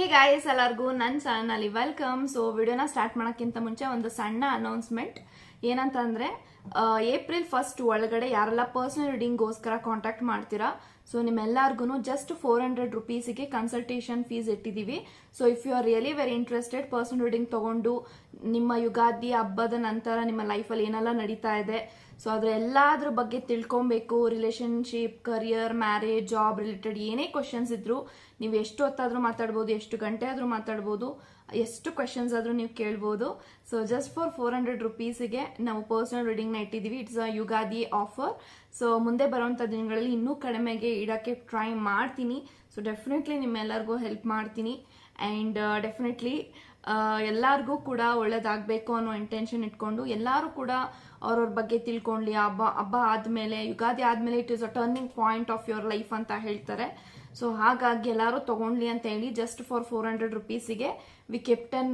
ಹೇ guys ಎಲ್ಲರಿಗೂ ನನ್ನ channel welcome so ವಿಡಿಯೋನ ಸ್ಟಾರ್ಟ್ ಮಾಡೋಕ್ಕಿಂತ ಮುಂಚೆ ಒಂದು ಸಣ್ಣ ಅನೌನ್ಸ್ಮೆಂಟ್ ಏನಂತಂದ್ರೆ ಏಪ್ರಿಲ್ ಫಸ್ಟ್ ಒಳಗಡೆ ಯಾರೆಲ್ಲ ಪರ್ಸನಲ್ ರೀಡಿಂಗ್ಗೋಸ್ಕರ ಕಾಂಟ್ಯಾಕ್ಟ್ ಮಾಡ್ತೀರಾ ಸೊ ನಿಮ್ಮೆಲ್ಲರಿಗೂ ಜಸ್ಟ್ ಫೋರ್ ಹಂಡ್ರೆಡ್ ರುಪೀಸಿಗೆ ಕನ್ಸಲ್ಟೇಷನ್ ಫೀಸ್ ಇಟ್ಟಿದ್ದೀವಿ so if you are really very interested personal reading ತಗೊಂಡು, ನಿಮ್ಮ ಯುಗಾದಿ ಹಬ್ಬದ ನಂತರ ನಿಮ್ಮ ಲೈಫಲ್ಲಿ ಏನೆಲ್ಲ ನಡೀತಾ ಇದೆ ಸೊ ಅದ್ರ ಎಲ್ಲದ್ರ ಬಗ್ಗೆ ತಿಳ್ಕೊಬೇಕು. Relationship career marriage job related ಏನೇ ಕ್ವಶನ್ಸ್ ಇದ್ರು ನೀವು ಎಷ್ಟು ಹೊತ್ತಾದ್ರೂ ಮಾತಾಡ್ಬೋದು, ಎಷ್ಟು ಗಂಟೆ ಆದರೂ ಮಾತಾಡ್ಬೋದು, ಎಷ್ಟು ಕ್ವಶನ್ಸ್ ಆದರೂ ನೀವು ಕೇಳ್ಬೋದು. So just for four hundred ರುಪೀಸಿಗೆ ನಾವು ಪರ್ಸನಲ್ ರೀಡಿಂಗ್ನ ಇಟ್ಟಿದ್ದೀವಿ it's a Ugadi offer so ಮುಂದೆ ಬರುವಂಥ ದಿನಗಳಲ್ಲಿ ಇನ್ನೂ ಕಡಿಮೆಗೆ ಇಡೋಕ್ಕೆ ಟ್ರೈ ಮಾಡ್ತೀನಿ. ಸೊ ಡೆಫಿನೆಟ್ಲಿ ನಿಮ್ಮೆಲ್ಲರಿಗೂ ಹೆಲ್ಪ್ ಮಾಡ್ತೀನಿ. ಆ್ಯಂಡ್ ಡೆಫಿನೆಟ್ಲಿ ಎಲ್ಲರಿಗೂ ಕೂಡ ಒಳ್ಳೇದಾಗಬೇಕು ಅನ್ನೋ ಇಂಟೆನ್ಷನ್ ಇಟ್ಕೊಂಡು ಎಲ್ಲರೂ ಕೂಡ ಅವ್ರವ್ರ ಬಗ್ಗೆ ತಿಳ್ಕೊಳ್ಳಿ ಹಬ್ಬ ಹಬ್ಬ ಆದಮೇಲೆ, ಯುಗಾದಿ ಆದಮೇಲೆ it is a turning point of your life ಅಂತ ಹೇಳ್ತಾರೆ. ಸೊ ಹಾಗಾಗಿ ಎಲ್ಲರೂ ತಗೊಂಡ್ಲಿ ಅಂತ ಹೇಳಿ ಜಸ್ಟ್ ಫಾರ್ ಫೋರ್ ಹಂಡ್ರೆಡ್ ರುಪೀಸಿಗೆ ವಿ ಕೆಪ್ಟನ್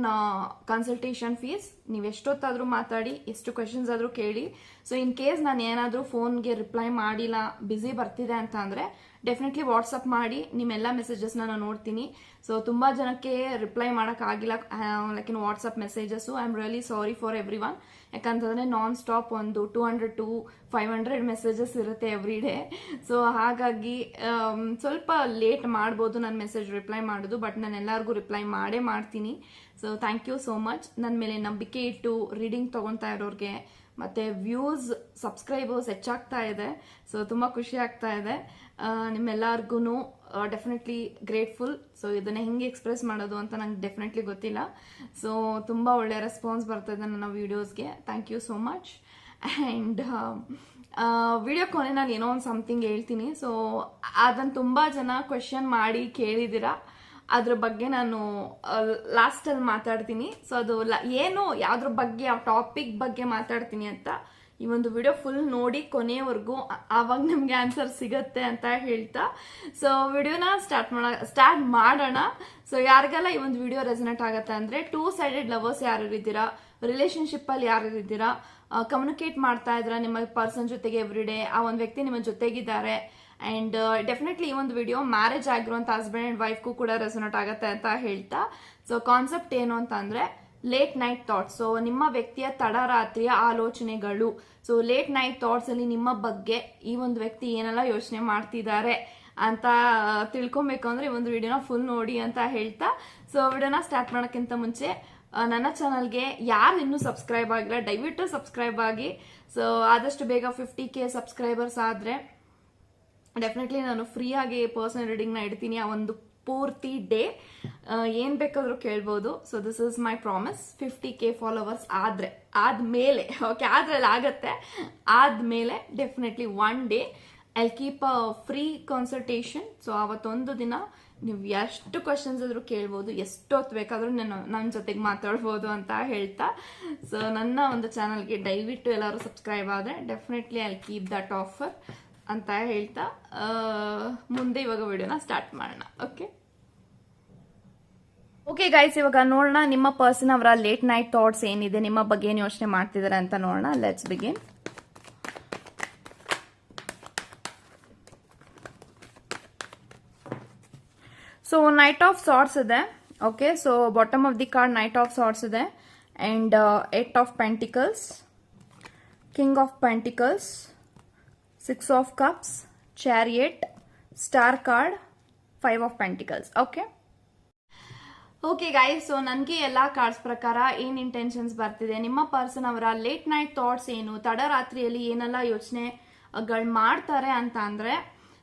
ಕನ್ಸಲ್ಟೇಷನ್ ಫೀಸ್ ನೀವು ಎಷ್ಟೊತ್ತಾದರೂ ಮಾತಾಡಿ, ಎಷ್ಟು ಕ್ವೆಶನ್ಸ್ ಆದರೂ ಕೇಳಿ. ಸೊ ಇನ್ ಕೇಸ್ ನಾನು ಏನಾದರೂ ಫೋನ್ಗೆ ರಿಪ್ಲೈ ಮಾಡಿಲ್ಲ ಬ್ಯುಸಿ ಬರ್ತಿದೆ ಅಂತ ಅಂದರೆ ಡೆಫಿನೆಟ್ಲಿ ವಾಟ್ಸಪ್ ಮಾಡಿ, ನಿಮ್ಮೆಲ್ಲ ಮೆಸೇಜಸ್ನ ನಾನು ನೋಡ್ತೀನಿ. ಸೊ ತುಂಬ ಜನಕ್ಕೆ ರಿಪ್ಲೈ ಮಾಡೋಕ್ಕಾಗಿಲ್ಲ like in WhatsApp messages I am really sorry for everyone ಯಾಕಂತಂದರೆ ನಾನ್ ಸ್ಟಾಪ್ ಒಂದು two hundred to five hundred messages ಇರುತ್ತೆ ಎವ್ರಿ ಡೇ ಸೊ ಹಾಗಾಗಿ ಸ್ವಲ್ಪ ಲೇಟ್ ಮಾಡ್ಬೋದು ನನ್ನ ಮೆಸೇಜ್ ರಿಪ್ಲೈ ಮಾಡೋದು ಬಟ್ ನಾನು ಎಲ್ಲರಿಗೂ ರಿಪ್ಲೈ ಮಾಡೇ ಮಾಡ್ತೀನಿ. So thank you so much ನನ್ನ ಮೇಲೆ ನಂಬಿಕೆ ಇಟ್ಟು ರೀಡಿಂಗ್ ತೊಗೊತಾ ಇರೋರಿಗೆ, ಮತ್ತು ವ್ಯೂಸ್ ಸಬ್ಸ್ಕ್ರೈಬರ್ಸ್ ಹೆಚ್ಚಾಗ್ತಾ ಇದೆ. ಸೊ ತುಂಬ ಖುಷಿ ಆಗ್ತಾ ಇದೆ. ನಿಮ್ಮೆಲ್ಲರಿಗೂ ಡೆಫಿನೆಟ್ಲಿ ಗ್ರೇಟ್ಫುಲ್ ಸೊ ಇದನ್ನು ಹೆಂಗೆ ಎಕ್ಸ್ಪ್ರೆಸ್ ಮಾಡೋದು ಅಂತ ನಂಗೆ ಡೆಫಿನೆಟ್ಲಿ ಗೊತ್ತಿಲ್ಲ. ಸೊ ತುಂಬ ಒಳ್ಳೆಯ ರೆಸ್ಪಾನ್ಸ್ ಬರ್ತಾ ಇದೆ ನನ್ನ ವೀಡಿಯೋಸ್ಗೆ thank you so much and video ಕೊನೆ ನಾನು ಏನೋ ಒಂದು ಸಮಥಿಂಗ್ ಹೇಳ್ತೀನಿ. ಸೊ ಅದನ್ನು ತುಂಬ ಜನ ಕ್ವೆಶನ್ ಮಾಡಿ ಕೇಳಿದ್ದೀರಾ? ಅದ್ರ ಬಗ್ಗೆ ನಾನು ಲಾಸ್ಟಲ್ಲಿ ಮಾತಾಡ್ತೀನಿ. ಸೊ ಅದು ಏನು ಯಾವ್ದ್ರ ಬಗ್ಗೆ, ಯಾವ ಟಾಪಿಕ್ ಬಗ್ಗೆ ಮಾತಾಡ್ತೀನಿ ಅಂತ ಈ ಒಂದು ವಿಡಿಯೋ ಫುಲ್ ನೋಡಿ ಕೊನೆಯವರೆಗೂ ಆವಾಗ ನಿಮ್ಗೆ ಆನ್ಸರ್ ಸಿಗತ್ತೆ ಅಂತ ಹೇಳ್ತಾ. ಸೊ ವಿಡಿಯೋನ ಸ್ಟಾರ್ಟ್ ಮಾಡ ಸ್ಟಾರ್ಟ್ ಮಾಡೋಣ. ಸೊ ಯಾರಿಗೆಲ್ಲ ಈ ಒಂದು ವಿಡಿಯೋ ರೆಸನೇಟ್ ಆಗತ್ತೆ ಅಂದ್ರೆ ಟೂ ಸೈಡೆಡ್ ಲವರ್ಸ್ ಯಾರು ಇದ್ದೀರಾ? ರಿಲೇಶನ್ಶಿಪ್ ಅಲ್ಲಿ ಯಾರು ಇದ್ದೀರಾ? ಕಮ್ಯುನಿಕೇಟ್ ಮಾಡ್ತಾ ಇದ್ರ ನಿಮ್ಮ ಪರ್ಸನ್ ಜೊತೆಗೆ ಎವ್ರಿ ಡೇ ಆ ಒಂದು ವ್ಯಕ್ತಿ ನಿಮ್ಮ ಜೊತೆಗಿದ್ದಾರೆ. ಅಂಡ್ ಡೆಫಿನೆಟ್ಲಿ ಈ ಒಂದು ವಿಡಿಯೋ ಮ್ಯಾರೇಜ್ ಆಗಿರುವಂತ ಹಸ್ಬೆಂಡ್ ಆ್ಯಂಡ್ ವೈಫ್ಗೂ ಕೂಡ ರೆಸೊನೇಟ್ ಆಗುತ್ತೆ ಅಂತ ಹೇಳ್ತಾ. ಸೊ ಕಾನ್ಸೆಪ್ಟ್ ಏನು ಅಂತ ಅಂದ್ರೆ ಲೇಟ್ ನೈಟ್ ಥಾಟ್ಸ್ ಸೊ ನಿಮ್ಮ ವ್ಯಕ್ತಿಯ ತಡರಾತ್ರಿಯ ಆಲೋಚನೆಗಳು. ಸೊ ಲೇಟ್ ನೈಟ್ ಥಾಟ್ಸ್ ಅಲ್ಲಿ ನಿಮ್ಮ ಬಗ್ಗೆ ಈ ಒಂದು ವ್ಯಕ್ತಿ ಏನೆಲ್ಲ ಯೋಚನೆ ಮಾಡ್ತಿದ್ದಾರೆ ಅಂತ ತಿಳ್ಕೊಬೇಕು ಅಂದ್ರೆ ಈ ಒಂದು ವಿಡಿಯೋನ ಫುಲ್ ನೋಡಿ ಅಂತ ಹೇಳ್ತಾ. ಸೊ ವಿಡಿಯೋನ ಸ್ಟಾರ್ಟ್ ಮಾಡೋಕ್ಕಿಂತ ಮುಂಚೆ ನನ್ನ ಚಾನಲ್ಗೆ ಯಾರು ಇನ್ನೂ ಸಬ್ಸ್ಕ್ರೈಬ್ ಆಗಿಲ್ಲ, ದಯವಿಟ್ಟು ಸಬ್ಸ್ಕ್ರೈಬ್ ಆಗಿ. ಸೊ ಆದಷ್ಟು ಬೇಗ ಫಿಫ್ಟಿ ಕೆ ಸಬ್ಸ್ಕ್ರೈಬರ್ಸ್ ಆದರೆ ಡೆಫಿನೆಟ್ಲಿ ನಾನು ಫ್ರೀ ಆಗಿ ಪರ್ಸನಲ್ ರೀಡಿಂಗ್ನ ಇಡ್ತೀನಿ ಆ ಒಂದು ಪೂರ್ತಿ ಡೇ ಏನ್ ಬೇಕಾದರೂ ಕೇಳ್ಬೋದು. So this is my promise fifty K followers ಆದ್ರೆ, ಆದ್ಮೇಲೆ ಓಕೆ ಆದ್ರಲ್ಲಿ ಆಗತ್ತೆ. ಆದ್ಮೇಲೆ definitely one day I keep a free consultation so ಅವತ್ತೊಂದು ದಿನ ನೀವು ಎಷ್ಟು ಕ್ವಶನ್ಸ್ ಆದರೂ ಕೇಳ್ಬೋದು, ಎಷ್ಟೊತ್ತು ಬೇಕಾದರೂ ನಾನು ನನ್ನ ಜೊತೆಗೆ ಮಾತಾಡ್ಬೋದು ಅಂತ ಹೇಳ್ತಾ. ಸೊ ನನ್ನ ಒಂದು ಚಾನಲ್ಗೆ ದಯವಿಟ್ಟು ಎಲ್ಲರೂ ಸಬ್ಸ್ಕ್ರೈಬ್ ಆದರೆ definitely I keep that offer ಅಂತ ಹೇಳ್ತಾ ಮುಂದೆ ಇವಾಗ ವಿಡಿಯೋನ ಸ್ಟಾರ್ಟ್ ಮಾಡೋಣ ಓಕೆ ಓಕೆ ಗೈಸ್ ಇವಾಗ ನೋಡೋಣ ನಿಮ್ಮ ಪರ್ಸನ್ ಅವರ ಲೇಟ್ ನೈಟ್ ಥಾಟ್ಸ್ ಏನಿದೆ, ನಿಮ್ಮ ಬಗ್ಗೆ ಏನು ಯೋಚನೆ ಮಾಡ್ತಿದ್ದಾರೆ ಅಂತ ನೋಡೋಣ. Let's begin so knight of swords ಇದೆ okay so bottom of the card knight of swords ಇದೆ and eight of pentacles king of pentacles six of cups chariot, star card five of pentacles okay okay guys so ನನಗೆ ಎಲ್ಲ cards ಪ್ರಕಾರ ಏನು intentions ಬರ್ತಿದೆ? ನಿಮ್ಮ person ಅವರ late night thoughts ಏನು? ತಡರಾತ್ರಿಯಲ್ಲಿ ಏನೆಲ್ಲ ಯೋಚನೆಗಳು ಮಾಡ್ತಾರೆ ಅಂತ ಅಂದರೆ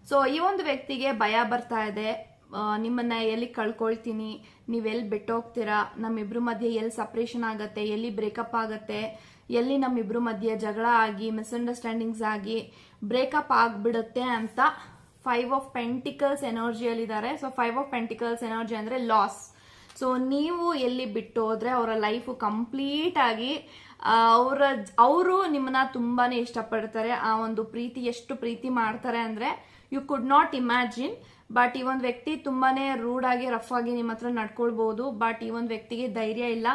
ಸೊ ಈ ಒಂದು ವ್ಯಕ್ತಿಗೆ ಭಯ ಬರ್ತಾ ಇದೆ. ನಿಮ್ಮನ್ನ ಎಲ್ಲಿ ಕಳ್ಕೊಳ್ತೀನಿ? ನೀವೆಲ್ಲಿ ಬಿಟ್ಟೋಗ್ತೀರಾ? ನಮ್ಮಿಬ್ರ ಮಧ್ಯೆ ಎಲ್ಲಿ ಸಪ್ರೇಷನ್ ಆಗತ್ತೆ? ಎಲ್ಲಿ ಬ್ರೇಕಪ್ ಆಗತ್ತೆ? ಎಲ್ಲಿ ನಮ್ಮಿಬ್ರ ಮಧ್ಯೆ ಜಗಳ ಆಗಿ ಮಿಸ್ಅಂಡರ್ಸ್ಟ್ಯಾಂಡಿಂಗ್ಸ್ ಆಗಿ ಬ್ರೇಕಪ್ ಆಗ್ಬಿಡುತ್ತೆ ಅಂತ five of pentacles ಎನರ್ಜಿಯಲ್ಲಿದ್ದಾರೆ so five of pentacles energy ಅಂದ್ರೆ ಲಾಸ್ ಸೊ ನೀವು ಎಲ್ಲಿ ಬಿಟ್ಟು ಹೋದ್ರೆ ಅವರ ಲೈಫ್ ಕಂಪ್ಲೀಟ್ ಆಗಿ ಅವರ, ಅವರು ನಿಮ್ಮನ್ನ ತುಂಬಾನೇ ಇಷ್ಟಪಡ್ತಾರೆ. ಆ ಒಂದು ಪ್ರೀತಿ, ಎಷ್ಟು ಪ್ರೀತಿ ಮಾಡ್ತಾರೆ ಅಂದ್ರೆ you could not imagine but ಈ ಒಂದು ವ್ಯಕ್ತಿ ತುಂಬಾನೇ ರೂಡ್ ಆಗಿ ರಫ್ ಆಗಿ ನಿಮ್ಮ ಹತ್ರ ನಡ್ಕೊಳ್ಬಹುದು ಬಟ್ ಈ ಒಂದು ವ್ಯಕ್ತಿಗೆ ಧೈರ್ಯ ಇಲ್ಲ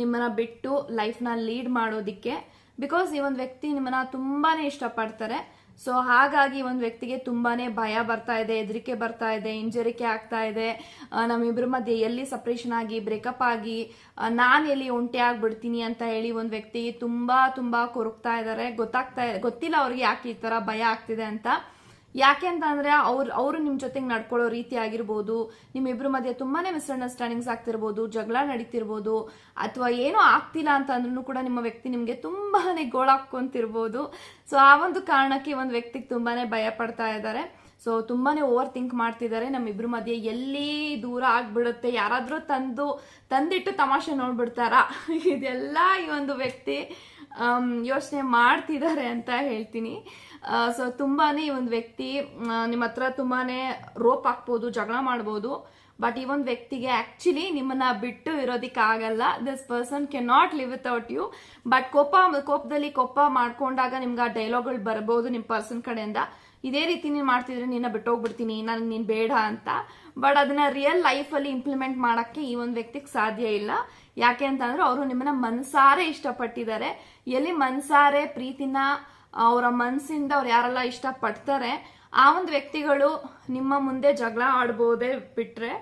ನಿಮ್ಮನ್ನ ಬಿಟ್ಟು ಲೈಫ್ನ ಲೀಡ್ ಮಾಡೋದಿಕ್ಕೆ. ಬಿಕಾಸ್ ಈ ಒಂದು ವ್ಯಕ್ತಿ ನಿಮ್ಮನ್ನ ತುಂಬಾನೇ ಇಷ್ಟಪಡ್ತಾರೆ. ಸೊ ಹಾಗಾಗಿ ಒಂದು ವ್ಯಕ್ತಿಗೆ ತುಂಬಾನೇ ಭಯ ಬರ್ತಾ ಇದೆ, ಹೆದರಿಕೆ ಬರ್ತಾ ಇದೆ ಇಂಜರಿಕೆ ಆಗ್ತಾ ಇದೆ. ನಮ್ಮಿಬ್ಬರ ಮಧ್ಯೆ ಎಲ್ಲಿ ಸಪ್ರೇಷನ್ ಆಗಿ ಬ್ರೇಕಪ್ ಆಗಿ ನಾನು ಎಲ್ಲಿ ಒಂಟೆ ಆಗ್ಬಿಡ್ತೀನಿ ಅಂತ ಹೇಳಿ ಒಂದು ವ್ಯಕ್ತಿ ತುಂಬಾ ತುಂಬಾ ಕೊರಗ್ತಾ ಇದ್ದಾರೆ ಗೊತ್ತಾಗ್ತಾ, ಗೊತ್ತಿಲ್ಲ ಅವ್ರಿಗೆ ಯಾಕೆ ಈ ತರ ಭಯ ಆಗ್ತಿದೆ ಅಂತ. ಯಾಕೆ ಅಂತ ಅಂದ್ರೆ ಅವ್ರು ಅವರು ನಿಮ್ ಜೊತೆಗೆ ನಡ್ಕೊಳ್ಳೋ ರೀತಿ ಆಗಿರ್ಬೋದು, ನಿಮ್ಮಿಬ್ರ ಮಧ್ಯೆ ತುಂಬಾನೇ ಮಿಸ್ಅಂಡರ್ಸ್ಟ್ಯಾಂಡಿಂಗ್ಸ್ ಆಗ್ತಿರ್ಬೋದು, ಜಗಳ ನಡೀತಿರ್ಬೋದು, ಅಥವಾ ಏನೋ ಆಗ್ತಿಲ್ಲ ಅಂತ ಅಂದ್ರೂ ಕೂಡ ನಿಮ್ಮ ವ್ಯಕ್ತಿ ನಿಮ್ಗೆ ತುಂಬಾನೇ ಗೋಳಾಕೊಂತಿರ್ಬೋದು ಸೊ ಆ ಒಂದು ಕಾರಣಕ್ಕೆ ಒಂದು ವ್ಯಕ್ತಿಗೆ ತುಂಬಾನೇ ಭಯ ಪಡ್ತಾ ಇದ್ದಾರೆ ಸೊ ತುಂಬಾನೇ ಓವರ್ ಥಿಂಕ್ ಮಾಡ್ತಿದ್ದಾರೆ ನಮ್ಮಿಬ್ರ ಮಧ್ಯೆ ಎಲ್ಲಿ ದೂರ ಆಗ್ಬಿಡುತ್ತೆ. ಯಾರಾದ್ರೂ ತಂದು ತಂದಿಟ್ಟು ತಮಾಷೆ ನೋಡ್ಬಿಡ್ತಾರ? ಇದೆಲ್ಲ ಈ ಒಂದು ವ್ಯಕ್ತಿ ಯೋಚನೆ ಮಾಡ್ತಿದ್ದಾರೆ ಅಂತ ಹೇಳ್ತೀನಿ. ಸೊ ತುಂಬಾನೇ ಈ ಒಂದು ವ್ಯಕ್ತಿ ನಿಮ್ಮ ಹತ್ರ ತುಂಬಾನೇ ರೋಪ್ ಹಾಕ್ಬೋದು, ಜಗಳ ಮಾಡ್ಬೋದು ಬಟ್ ಈ ಒಂದು ವ್ಯಕ್ತಿಗೆ ಆಕ್ಚುಲಿ ನಿಮ್ಮನ್ನ ಬಿಟ್ಟು ಇರೋದಕ್ಕೆ ಆಗಲ್ಲ. This person can not live without you but ಕೋಪ, ಕೋಪದಲ್ಲಿ ಕೋಪ ಮಾಡ್ಕೊಂಡಾಗ ನಿಮ್ಗೆ ಆ ಡೈಲಾಗ್ಗಳು ಬರ್ಬೋದು ನಿಮ್ಮ ಪರ್ಸನ್ ಕಡೆಯಿಂದ. ಇದೇ ರೀತಿ ನೀನು ಮಾಡ್ತಿದ್ರೆ ನಿನ್ನ ಬಿಟ್ಟೋಗ್ಬಿಡ್ತೀನಿ ನನಗೆ ನೀನು ಬೇಡ ಅಂತ. ಬಟ್ ಅದನ್ನ ರಿಯಲ್ ಲೈಫಲ್ಲಿ ಇಂಪ್ಲಿಮೆಂಟ್ ಮಾಡೋಕ್ಕೆ ಈ ಒಂದು ವ್ಯಕ್ತಿಗೆ ಸಾಧ್ಯ ಇಲ್ಲ. ಯಾಕೆ ಅಂತಂದ್ರೆ ಅವರು ನಿಮ್ಮನ್ನ ಮನ್ಸಾರೆ ಇಷ್ಟಪಟ್ಟಿದ್ದಾರೆ. ಎಲ್ಲಿ ಮನ್ಸಾರೆ, ಪ್ರೀತಿನ ಅವರ ಮನಸ್ಸಿಂದ ಅವ್ರು ಯಾರೆಲ್ಲ ಇಷ್ಟಪಡ್ತಾರೆ, ಆ ಒಂದು ವ್ಯಕ್ತಿಗಳು ನಿಮ್ಮ ಮುಂದೆ ಜಗಳ ಆಡ್ಬೋದೇ ಬಿಟ್ರೆ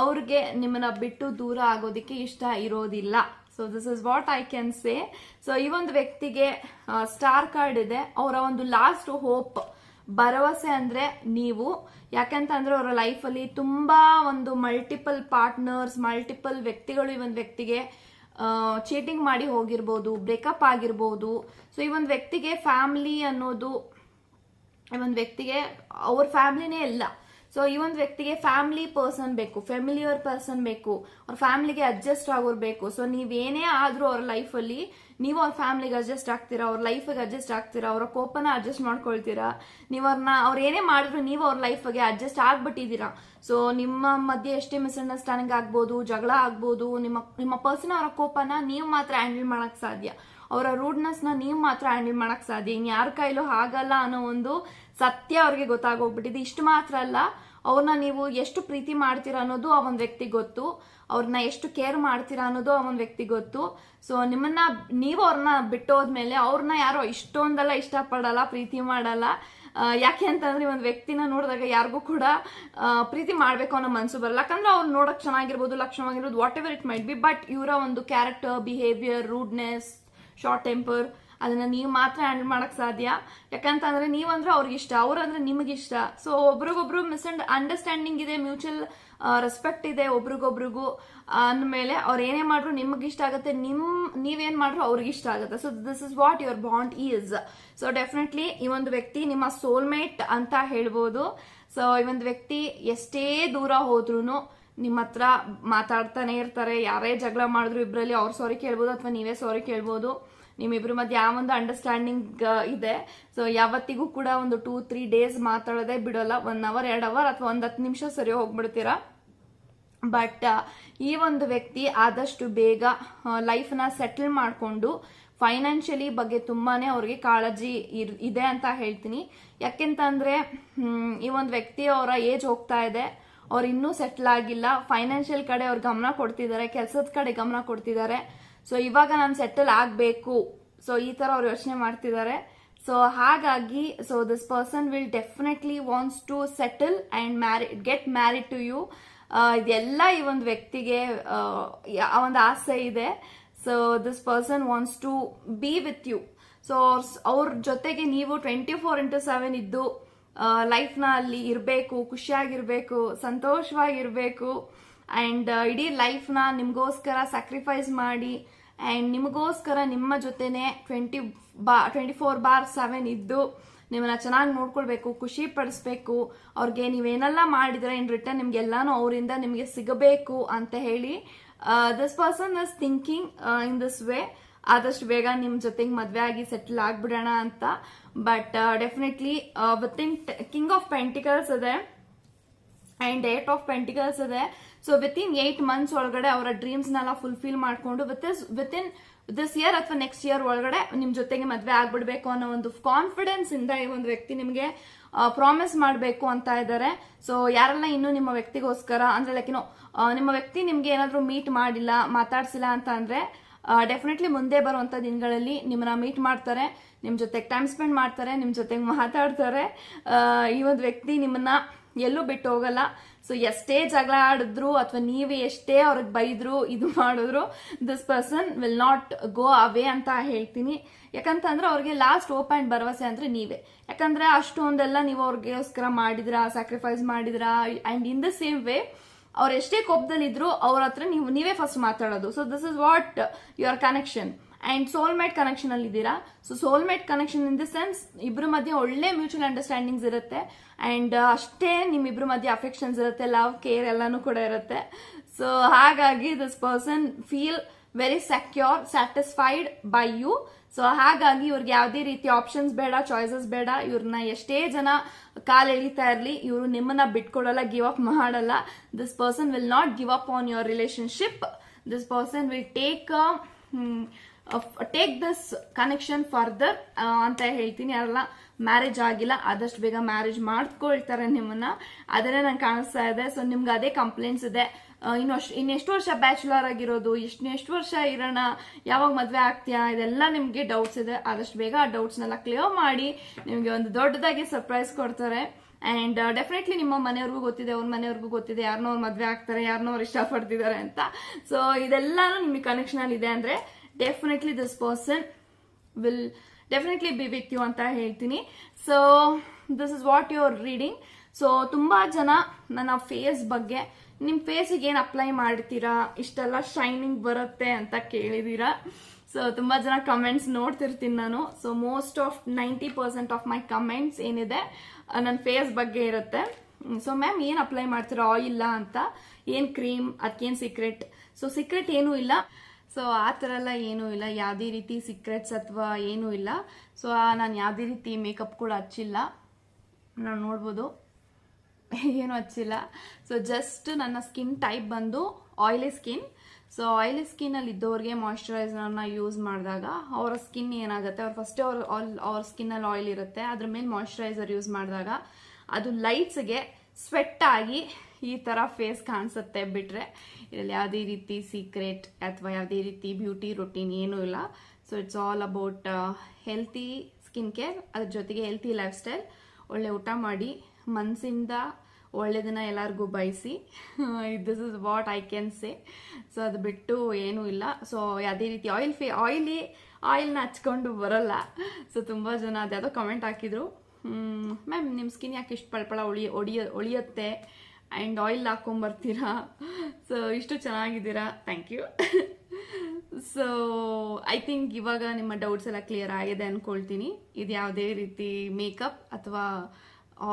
ಅವ್ರಿಗೆ ನಿಮ್ಮನ್ನ ಬಿಟ್ಟು ದೂರ ಆಗೋದಿಕ್ಕೆ ಇಷ್ಟ ಇರೋದಿಲ್ಲ. So this is what I can say so ಈ ಒಂದು ವ್ಯಕ್ತಿಗೆ ಸ್ಟಾರ್ ಕಾರ್ಡ್ ಇದೆ. ಅವರ ಒಂದು ಲಾಸ್ಟ್ ಹೋಪ್ ಭರವಸೆ ಅಂದ್ರೆ ನೀವು, ಯಾಕೆಂತಂದ್ರೆ ಅವರ ಲೈಫಲ್ಲಿ ತುಂಬಾ ಒಂದು ಮಲ್ಟಿಪಲ್ ಪಾರ್ಟ್ನರ್ಸ್ ಮಲ್ಟಿಪಲ್ ವ್ಯಕ್ತಿಗಳು ಈ ಒಂದು ವ್ಯಕ್ತಿಗೆ ಚೀಟಿಂಗ್ ಮಾಡಿ ಹೋಗಿರ್ಬೋದು ಬ್ರೇಕಪ್ ಆಗಿರ್ಬೋದು. ಸೊ ಈ ಒಂದು ವ್ಯಕ್ತಿಗೆ ಫ್ಯಾಮಿಲಿ ಅನ್ನೋದು, ಈ ಒಂದು ವ್ಯಕ್ತಿಗೆ ಅವ್ರ ಫ್ಯಾಮ್ಲಿನೇ ಇಲ್ಲ. ಸೊ ಈ ಒಂದು ವ್ಯಕ್ತಿಗೆ ಫ್ಯಾಮಿಲಿ ಪರ್ಸನ್ ಬೇಕು ಫೆಮಿಲಿಯರ್ ಪರ್ಸನ್ ಬೇಕು, ಅವ್ರ ಫ್ಯಾಮಿಲಿಗೆ ಅಡ್ಜಸ್ಟ್ ಆಗೋರು ಬೇಕು. ಸೊ ನೀವೇನೇ ಆದ್ರೂ ಅವ್ರ ಲೈಫಲ್ಲಿ ನೀವು ಅವ್ರ ಫ್ಯಾಮಿಲಿಗೆ ಅಡ್ಜಸ್ಟ್ ಆಗ್ತೀರಾ, ಅವ್ರ ಲೈಫಿಗೆ ಅಡ್ಜಸ್ಟ್ ಆಗ್ತೀರಾ, ಅವರ ಕೋಪನ ಅಡ್ಜಸ್ಟ್ ಮಾಡ್ಕೊಳ್ತೀರಾ, ನೀವು ಅವ್ರನ್ನ ಅವ್ರು ಏನೇ ಮಾಡಿದ್ರು ನೀವು ಅವ್ರ ಲೈಫಿಗೆ ಅಡ್ಜಸ್ಟ್ ಆಗ್ಬಿಟ್ಟಿದ್ದೀರಾ. ಸೊ ನಿಮ್ಮ ಮಧ್ಯೆ ಎಷ್ಟೇ ಮಿಸ್ಅಂಡರ್ಸ್ಟ್ಯಾಂಡಿಂಗ್ ಆಗ್ಬೋದು, ಜಗಳ ಆಗ್ಬೋದು, ನಿಮ್ಮ ನಿಮ್ಮ ಪರ್ಸನ್ ಅವರ ಕೋಪನ ನೀವು ಮಾತ್ರ ಹ್ಯಾಂಡಲ್ ಮಾಡಕ್ ಸಾಧ್ಯ. ಅವರ ರೂಡ್ನೆಸ್ನ ನೀವು ಮಾತ್ರ ಹ್ಯಾಂಡಲ್ ಮಾಡಕ್ ಸಾಧ್ಯ. ಇನ್ ಯಾರ ಕೈಲೂ ಆಗಲ್ಲ ಅನ್ನೋ ಒಂದು ಸತ್ಯ ಅವ್ರಿಗೆ ಗೊತ್ತಾಗೋಗ್ಬಿಟ್ಟಿದೆ. ಇಷ್ಟು ಮಾತ್ರ ಅಲ್ಲ, ಅವ್ರನ್ನ ನೀವು ಎಷ್ಟು ಪ್ರೀತಿ ಮಾಡ್ತೀರಾ ಅನ್ನೋದು ಆ ಒಂದು ವ್ಯಕ್ತಿ ಗೊತ್ತು, ಅವ್ರನ್ನ ಎಷ್ಟು ಕೇರ್ ಮಾಡ್ತೀರಾ ಅನ್ನೋದು ಆ ಒಂದು ವ್ಯಕ್ತಿ ಗೊತ್ತು. ಸೊ ನಿಮ್ಮನ್ನ, ನೀವು ಅವ್ರನ್ನ ಬಿಟ್ಟೋದ್ಮೇಲೆ ಅವ್ರನ್ನ ಯಾರೋ ಇಷ್ಟೊಂದೆಲ್ಲ ಇಷ್ಟಪಡಲ್ಲ, ಪ್ರೀತಿ ಮಾಡಲ್ಲ. ಯಾಕೆ ಅಂತಂದ್ರೆ ಒಂದು ವ್ಯಕ್ತಿನ ನೋಡಿದಾಗ ಯಾರಿಗೂ ಕೂಡ ಪ್ರೀತಿ ಮಾಡ್ಬೇಕು ಅನ್ನೋ ಮನ್ಸು ಬರಲ್ಲ. ಯಾಕಂದ್ರೆ ಅವ್ರು ನೋಡಕ್ ಚೆನ್ನಾಗಿರ್ಬೋದು, ಲಕ್ಷಣವಾಗಿರ್ಬೋದು whatever it might be but ಇವರ ಒಂದು character behaviour rudeness short temper ಅದನ್ನ ನೀವು ಮಾತ್ರ ಹ್ಯಾಂಡಲ್ ಮಾಡಕ್ ಸಾಧ್ಯ. ಯಾಕಂತಂದ್ರೆ ನೀವಂದ್ರೆ ಅವ್ರಿಗಿಷ್ಟ ಅವ್ರಂದ್ರೆ ನಿಮಗೆ ಇಷ್ಟ. ಸೊ ಒಬ್ರಿಗೊಬ್ರು ಮಿಸ್ ಅಂಡ್ ಅಂಡರ್ಸ್ಟ್ಯಾಂಡಿಂಗ್ ಇದೆ ಮ್ಯೂಚುವಲ್ ರೆಸ್ಪೆಕ್ಟ್ ಇದೆ ಒಬ್ರಿಗೊಬ್ರಿಗೂ. ಅಂದಮೇಲೆ ಅವ್ರು ಏನೇ ಮಾಡ್ರು ಇಷ್ಟ ಆಗುತ್ತೆ, ನಿಮ್, ನೀವೇನ್ ಮಾಡ್ರು ಅವ್ರಿಗೆ ಇಷ್ಟ ಆಗುತ್ತೆ. So this is what your bond is so definitely ಈ ಒಂದು ವ್ಯಕ್ತಿ ನಿಮ್ಮ ಸೋಲ್ಮೇಟ್ ಅಂತ ಹೇಳ್ಬೋದು. ಸೊ ಈ ಒಂದು ವ್ಯಕ್ತಿ ಎಷ್ಟೇ ದೂರ ಹೋದ್ರೂ ನಿಮ್ಮ ಹತ್ರ ಮಾತಾಡ್ತಾನೆ ಇರ್ತಾರೆ. ಯಾರೇ ಜಗಳ ಮಾಡಿದ್ರು ಇಬ್ಬರಲ್ಲಿ ಅವ್ರು ಸಾರಿ ಕೇಳ್ಬೋದು ಅಥವಾ ನೀವೇ ಸಾರಿ ಕೇಳ್ಬೋದು. ನಿಮ್ಮಿಬ್ರ ಮಧ್ಯ ಯಾವ ಒಂದು ಅಂಡರ್ಸ್ಟ್ಯಾಂಡಿಂಗ್ ಇದೆ. ಸೊ ಯಾವತ್ತಿಗೂ ಕೂಡ ಒಂದು ಟೂ ತ್ರೀ ಡೇಸ್ ಮಾತಾಡೋದೇ ಬಿಡೋಲ್ಲ. ಒನ್ ಅವರ್ ಎರಡು ಅವರ್ ಅಥವಾ ಒಂದು ಹತ್ತು ನಿಮಿಷ ಸರಿ ಹೋಗ್ಬಿಡ್ತೀರಾ? ಬಟ್ ಈ ಒಂದು ವ್ಯಕ್ತಿ ಆದಷ್ಟು ಬೇಗ ಲೈಫ್ನ ಸೆಟಲ್ ಮಾಡಿಕೊಂಡು ಫೈನಾನ್ಷಿಯಲಿ ಬಗ್ಗೆ ತುಂಬಾನೇ ಅವ್ರಿಗೆ ಕಾಳಜಿ ಇದೆ ಅಂತ ಹೇಳ್ತೀನಿ. ಯಾಕೆಂತಂದ್ರೆ ಈ ಒಂದು ವ್ಯಕ್ತಿ ಅವರ ಏಜ್ ಹೋಗ್ತಾ ಇದೆ. ಅವ್ರು ಇನ್ನೂ ಸೆಟ್ಲ್ ಆಗಿಲ್ಲ. ಫೈನಾನ್ಷಿಯಲ್ ಕಡೆ ಅವ್ರು ಗಮನ ಕೊಡ್ತಿದ್ದಾರೆ. ಕೆಲಸದ ಕಡೆ ಗಮನ ಕೊಡ್ತಿದ್ದಾರೆ. ಸೊ ಇವಾಗ ನಾನು ಸೆಟಲ್ ಆಗಬೇಕು. ಸೊ ಈ ತರ ಅವ್ರು ಯೋಚನೆ ಮಾಡ್ತಿದ್ದಾರೆ ಸೊ ಹಾಗಾಗಿ so this person will definitely wants to settle and marry get married to you ಇದೆಲ್ಲ ಈ ಒಂದು ವ್ಯಕ್ತಿಗೆ ಆ, ಒಂದು ಆಸೆ ಇದೆ. So this person wants to be with you so ಅವ್ರ ಜೊತೆಗೆ ನೀವು ಟ್ವೆಂಟಿ ಫೋರ್ ಇಂಟು ಸೆವೆನ್ ಇದ್ದು ಲೈಫ್ನ ಅಲ್ಲಿ ಇರಬೇಕು ಖುಷಿಯಾಗಿರ್ಬೇಕು ಸಂತೋಷವಾಗಿರ್ಬೇಕು. ಅಂಡ್ ಇಡೀ ಲೈಫ್ನ ನಿಮಗೋಸ್ಕರ ಸ್ಯಾಕ್ರಿಫೈಸ್ ಮಾಡಿ ಆ್ಯಂಡ್ ನಿಮಗೋಸ್ಕರ ನಿಮ್ಮ ಜೊತೆನೆ ಟ್ವೆಂಟಿ ಬಾ ಟ್ವೆಂಟಿ ಫೋರ್ ಬಾರ್ ಸೆವೆನ್ ಇದ್ದು, ನಿಮ್ಮನ್ನ ಚೆನ್ನಾಗಿ ನೋಡ್ಕೊಳ್ಬೇಕು, ಖುಷಿ ಪಡಿಸ್ಬೇಕು, ಅವ್ರಿಗೆ ನೀವೇನೆಲ್ಲ ಮಾಡಿದ್ರೆ ಇನ್ ರಿಟರ್ನ್ ನಿಮ್ಗೆಲ್ಲಾನು ಅವರಿಂದ ನಿಮಗೆ ಸಿಗಬೇಕು ಅಂತ ಹೇಳಿ this person is thinking in this way ಆದಷ್ಟು ಬೇಗ ನಿಮ್ಮ ಜೊತೆಗೆ ಮದುವೆ ಆಗಿ ಸೆಟಲ್ ಆಗ್ಬಿಡೋಣ ಅಂತ. But definitely within king of pentacles ಇದೆ ಆ್ಯಂಡ್ ಏಟ್ ಆಫ್ ಪೆಂಟಿಕಲ್ಸ್ ಇದೆ. So within eight months ಒಳಗಡೆ ಅವರ ಡ್ರೀಮ್ಸ್ನೆಲ್ಲ ಫುಲ್ಫಿಲ್ ಮಾಡ್ಕೊಂಡು with within this year ಅಥವಾ ನೆಕ್ಸ್ಟ್ ಇಯರ್ ಒಳಗಡೆ ನಿಮ್ ಜೊತೆಗೆ ಮದ್ವೆ ಆಗ್ಬಿಡ್ಬೇಕು ಅನ್ನೋ ಒಂದು ಕಾನ್ಫಿಡೆನ್ಸ್ ಇಂದ ಈ ಒಂದು ವ್ಯಕ್ತಿ ನಿಮಗೆ ಪ್ರಾಮಿಸ್ ಮಾಡಬೇಕು ಅಂತ ಇದ್ದಾರೆ ಸೊ ಯಾರೆಲ್ಲ ಇನ್ನು ನಿಮ್ಮ ವ್ಯಕ್ತಿಗೋಸ್ಕರ, ಅಂದ್ರೆ ಲೈಕ್ ಏನೋ ನಿಮ್ಮ ವ್ಯಕ್ತಿ ನಿಮ್ಗೆ ಏನಾದ್ರೂ ಮೀಟ್ ಮಾಡಿಲ್ಲ, ಮಾತಾಡ್ಸಿಲ್ಲ ಅಂತ ಅಂದ್ರೆ ಡೆಫಿನೆಟ್ಲಿ ಮುಂದೆ ಬರುವಂಥ ದಿನಗಳಲ್ಲಿ ನಿಮ್ಮನ್ನ ಮೀಟ್ ಮಾಡ್ತಾರೆ. ನಿಮ್ಮ ಜೊತೆಗೆ ಟೈಮ್ ಸ್ಪೆಂಡ್ ಮಾಡ್ತಾರೆ ನಿಮ್ಮ ಜೊತೆಗೆ ಮಾತಾಡ್ತಾರೆ. ಈ ಒಂದು ವ್ಯಕ್ತಿ ನಿಮ್ಮನ್ನ ಎಲ್ಲೂ ಬಿಟ್ಟು ಹೋಗಲ್ಲ. ಸೊ ಎಷ್ಟೇ ಜಗಳ ಆಡಿದ್ರು ಅಥವಾ ನೀವೇ ಎಷ್ಟೇ ಅವ್ರಿಗೆ ಬೈದ್ರು, ಇದು ಮಾಡಿದ್ರು this person will not go away ಅಂತ ಹೇಳ್ತೀನಿ. ಯಾಕಂತಂದ್ರೆ ಅವ್ರಿಗೆ ಲಾಸ್ಟ್ ಓಪ್ ಆ್ಯಂಡ್ ಭರವಸೆ ಅಂದ್ರೆ ನೀವೇ. ಯಾಕಂದ್ರೆ ಅಷ್ಟೊಂದೆಲ್ಲ ನೀವು ಅವ್ರಿಗೋಸ್ಕರ ಮಾಡಿದ್ರಾ ಸ್ಯಾಕ್ರಿಫೈಸ್ ಮಾಡಿದ್ರಾ and in the same way ಅವ್ರು ಎಷ್ಟೇ ಕೋಪದಲ್ಲಿದ್ರು ಅವ್ರ ಹತ್ರ ನೀವು, ನೀವೇ ಫಸ್ಟ್ ಮಾತಾಡೋದು. So this is what your connection and soulmate connection ಅಲ್ಲಿ ಇದ್ದೀರಾ? So soulmate connection in the sense ಇಬ್ಬರ ಮಧ್ಯೆ ಒಳ್ಳೆ ಮ್ಯೂಚುವಲ್ ಅಂಡರ್ಸ್ಟ್ಯಾಂಡಿಂಗ್ಸ್ ಇರುತ್ತೆ. ಆ್ಯಂಡ್ ಅಷ್ಟೇ ನಿಮ್ಮಿಬ್ಬರ ಮಧ್ಯೆ ಅಫೆಕ್ಷನ್ಸ್ ಇರುತ್ತೆ ಲವ್ ಕೇರ್ ಎಲ್ಲಾನು ಕೂಡ ಇರುತ್ತೆ. ಸೊ ಹಾಗಾಗಿ this person feel very secure satisfied by you so ಹಾಗಾಗಿ ಇವ್ರಿಗೆ ಯಾವುದೇ ರೀತಿ ಆಪ್ಷನ್ಸ್ ಬೇಡ ಚಾಯ್ಸಸ್ ಬೇಡ. ಇವ್ರನ್ನ ಎಷ್ಟೇ ಜನ ಕಾಲ್ ಎಳಿತಾ ಇರಲಿ, ಇವರು ನಿಮ್ಮನ್ನ ಬಿಟ್ಕೊಡಲ್ಲ ಗಿವ್ ಅಪ್ ಮಾಡಲ್ಲ. This person will not give up on your relationship this person will take take this connection further ಅಂತ ಹೇಳ್ತೀನಿ. ಯಾರೆಲ್ಲ ಮ್ಯಾರೇಜ್ ಆಗಿಲ್ಲ ಆದಷ್ಟು ಬೇಗ ಮ್ಯಾರೇಜ್ ಮಾಡ್ಕೊಳ್ತಾರೆ ನಿಮ್ಮನ್ನ. ಅದನ್ನೇ ನಂಗೆ ಕಾಣಿಸ್ತಾ ಇದೆ. ಸೊ ನಿಮ್ಗೆ ಅದೇ ಕಂಪ್ಲೇಂಟ್ಸ್ ಇದೆ. ಆ, ಇನ್ನು ಇನ್ನೆಷ್ಟು ವರ್ಷ ಬ್ಯಾಚುಲರ್ ಆಗಿರೋದು ಎಷ್ಟು ಎಷ್ಟು ವರ್ಷ ಇರೋಣ ಯಾವಾಗ ಮದುವೆ ಆಗ್ತೀಯಾ ಇದೆಲ್ಲ ನಿಮಗೆ ಡೌಟ್ಸ್ ಇದೆ. ಆದಷ್ಟು ಬೇಗ ಆ ಡೌಟ್ಸ್ನೆಲ್ಲ ಕ್ಲಿಯರ್ ಮಾಡಿ ನಿಮಗೆ ಒಂದು ದೊಡ್ಡದಾಗಿ ಸರ್ಪ್ರೈಸ್ ಕೊಡ್ತಾರೆ. ಆ್ಯಂಡ್ ಡೆಫಿನೆಟ್ಲಿ ನಿಮ್ಮ ಮನೆಯವ್ರಿಗೂ ಗೊತ್ತಿದೆ ಅವ್ರ ಮನೆಯವ್ರಿಗೂ ಗೊತ್ತಿದೆ ಯಾರನ್ನೋ ಅವ್ರು ಮದುವೆ ಆಗ್ತಾರೆ ಯಾರನ್ನೋ ಅವ್ರು ಇಷ್ಟಪಡ್ತಿದ್ದಾರೆ ಅಂತ. ಸೊ ಇದೆಲ್ಲನೂ ನಿಮಗೆ ಕನೆಕ್ಷನಲ್ಲಿ ಇದೆ ಅಂದ್ರೆ definitely this person will definitely be with you ಅಂತ ಹೇಳ್ತೀನಿ. So this is what your reading so ತುಂಬಾ ಜನ ನನ್ನ ಫೇಸ್ ಬಗ್ಗೆ ನಿಮ್ಮ ಫೇಸಿಗೆ ಏನು ಅಪ್ಲೈ ಮಾಡ್ತೀರಾ? ಇಷ್ಟೆಲ್ಲ ಶೈನಿಂಗ್ ಬರುತ್ತೆ ಅಂತ ಕೇಳಿದೀರಾ? ಸೊ ತುಂಬಾ ಜನ ಕಮೆಂಟ್ಸ್ ನೋಡ್ತಿರ್ತೀನಿ ನಾನು. So most of ninety percent of my comments ಏನಿದೆ ನನ್ನ ಫೇಸ್ ಬಗ್ಗೆ ಇರುತ್ತೆ. ಸೊ ಮ್ಯಾಮ್ ಏನು ಅಪ್ಲೈ ಮಾಡ್ತೀರಾ? ಆಯಿಲ್ಲ ಅಂತ? ಏನು ಕ್ರೀಮ್ ಅದಕ್ಕೇನು ಸೀಕ್ರೆಟ್ ಸೊ ಸೀಕ್ರೆಟ್ ಏನೂ ಇಲ್ಲ. ಸೊ ಆ ಥರ ಎಲ್ಲ ಏನೂ ಇಲ್ಲ. ಯಾವುದೇ ರೀತಿ ಸೀಕ್ರೆಟ್ಸ್ ಅಥವಾ ಏನೂ ಇಲ್ಲ. ಸೊ ನಾನು ಯಾವುದೇ ರೀತಿ ಮೇಕಪ್ ಕೂಡ ಹಚ್ಚಿಲ್ಲ. ನಾವು ನೋಡ್ಬೋದು. ಏನು ಹಚ್ಚಿಲ್ಲ. ಸೊ ಜಸ್ಟ್ ನನ್ನ ಸ್ಕಿನ್ ಟೈಪ್ ಬಂದು ಆಯಿಲಿ ಸ್ಕಿನ್ ಸೊ ಆಯಿಲಿ ಸ್ಕಿನ್ನಲ್ಲಿ ಇದ್ದವ್ರಿಗೆ ಮಾಯಶ್ಚರೈಸರ್ನ ಯೂಸ್ ಮಾಡಿದಾಗ ಅವರ ಸ್ಕಿನ್ ಏನಾಗುತ್ತೆ? ಅವ್ರು ಫಸ್ಟ್ ಅವ್ರ ಅವ್ರ ಸ್ಕಿನ್ನಲ್ಲಿ ಆಯಿಲ್ ಇರುತ್ತೆ. ಅದ್ರ ಮೇಲೆ ಮಾಯಶ್ಚರೈಸರ್ ಯೂಸ್ ಮಾಡಿದಾಗ ಅದು ಲೈಟ್ಸ್ಗೆ ಸ್ವೆಟ್ಟಾಗಿ ಈ ಥರ ಫೇಸ್ ಕಾಣಿಸುತ್ತೆ ಬಿಟ್ರೆ ಇದರಲ್ಲಿ ಯಾವುದೇ ರೀತಿ ಸೀಕ್ರೆಟ್ ಅಥವಾ ಯಾವುದೇ ರೀತಿ ಬ್ಯೂಟಿ ರೊಟೀನ್ ಏನೂ ಇಲ್ಲ. So it's all about healthy skin care ಅದ್ರ ಜೊತೆಗೆ ಹೆಲ್ತಿ ಲೈಫ್ ಸ್ಟೈಲ್ ಒಳ್ಳೆ ಊಟ ಮಾಡಿ ಮನಸ್ಸಿಂದ ಒಳ್ಳೆದನ್ನ ಎಲ್ಲರಿಗೂ ಬಯಸಿ. This is what I can say so ಅದು ಬಿಟ್ಟು ಏನೂ ಇಲ್ಲ. ಸೊ ಯಾವುದೇ ರೀತಿ ಆಯಿಲ್ ಫೇ ಆಯಿಲಿ ಆಯಿಲ್ನ ಹಚ್ಕೊಂಡು ಬರಲ್ಲ. ಸೊ ತುಂಬ ಜನ ಅದ್ಯಾವುದೋ ಕಮೆಂಟ್ ಹಾಕಿದ್ರು. ಮ್ಯಾಮ್ ನಿಮ್ಮ ಸ್ಕಿನ್ ಯಾಕೆ ಇಷ್ಟು ಪಳಪಳ ಒಳಿ ಒಡಿಯ, ಒಳಿಯುತ್ತೆ? ಆ್ಯಂಡ್ ಆಯಿಲ್ ಹಾಕೊಂಬರ್ತೀರಾ? ಸೊ ಇಷ್ಟು ಚೆನ್ನಾಗಿದ್ದೀರಾ? Thank you so I think ಇವಾಗ ನಿಮ್ಮ ಡೌಟ್ಸ್ ಎಲ್ಲ ಕ್ಲಿಯರ್ ಆಗಿದೆ ಅಂದ್ಕೊಳ್ತೀನಿ ಇದು ಯಾವುದೇ ರೀತಿ ಮೇಕಪ್ ಅಥವಾ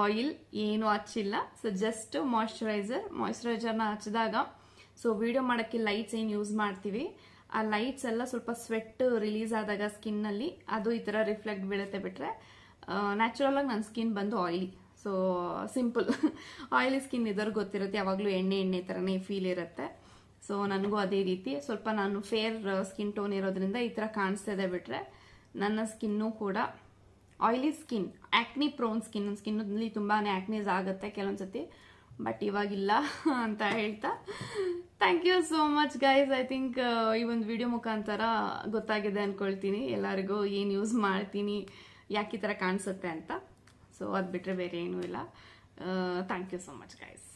ಆಯಿಲ್ ಏನು ಹಚ್ಚಿಲ್ಲ. ಸೊ ಜಸ್ಟ್ ಮಾಯಶ್ಚರೈಸರ್ ಮಾಯಶ್ಚರೈಸರ್ನ ಹಚ್ಚಿದಾಗ ಸೊ ವಿಡಿಯೋ ಮಾಡೋಕ್ಕೆ ಲೈಟ್ಸ್ ಏನು ಯೂಸ್ ಮಾಡ್ತೀವಿ? ಆ ಲೈಟ್ಸ್ ಎಲ್ಲ ಸ್ವಲ್ಪ ಸ್ವೆಟ್ ರಿಲೀಸ್ ಆದಾಗ ಸ್ಕಿನ್ನಲ್ಲಿ ಅದು ಈ ಥರ ರಿಫ್ಲೆಕ್ಟ್ ಬೀಳುತ್ತೆ ಬಿಟ್ಟರೆ ನ್ಯಾಚುರಲ್ ಆಗಿ ನನ್ನ ಸ್ಕಿನ್ ಬಂದು oily so simple oily skin ಇದ್ದವ್ರಿಗೆ ಗೊತ್ತಿರುತ್ತೆ, ಯಾವಾಗಲೂ ಎಣ್ಣೆ ಎಣ್ಣೆ ಥರನೇ ಫೀಲ್ ಇರುತ್ತೆ. ಸೊ ನನಗೂ ಅದೇ ರೀತಿ. ಸ್ವಲ್ಪ ನಾನು ಫೇರ್ ಸ್ಕಿನ್ ಟೋನ್ ಇರೋದ್ರಿಂದ ಈ ಥರ ಕಾಣಿಸ್ತಾ ಇದೆ ಬಿಟ್ರೆ, ನನ್ನ ಸ್ಕಿನ್ನು ಕೂಡ oily skin acne prone skin ನನ್ನ ಸ್ಕಿನ್ನಲ್ಲಿ ತುಂಬಾ ಆ್ಯಕ್ನೀಸ್ ಆಗುತ್ತೆ ಕೆಲವೊಂದ್ಸತಿ. ಬಟ್ ಇವಾಗಿಲ್ಲ ಅಂತ ಹೇಳ್ತಾ. Thank you so much guys I think ಈ ಒಂದು ವಿಡಿಯೋ ಮುಖಾಂತರ ಗೊತ್ತಾಗಿದೆ ಅಂದ್ಕೊಳ್ತೀನಿ ಎಲ್ಲರಿಗೂ ಏನು ಯೂಸ್ ಮಾಡ್ತೀನಿ, ಯಾಕೆ ಈ ಥರ ಕಾಣಿಸುತ್ತೆ ಅಂತ. ಸೊ ಅದು ಬಿಟ್ಟರೆ ಬೇರೆ ಏನೂ ಇಲ್ಲ. Thank you so much guys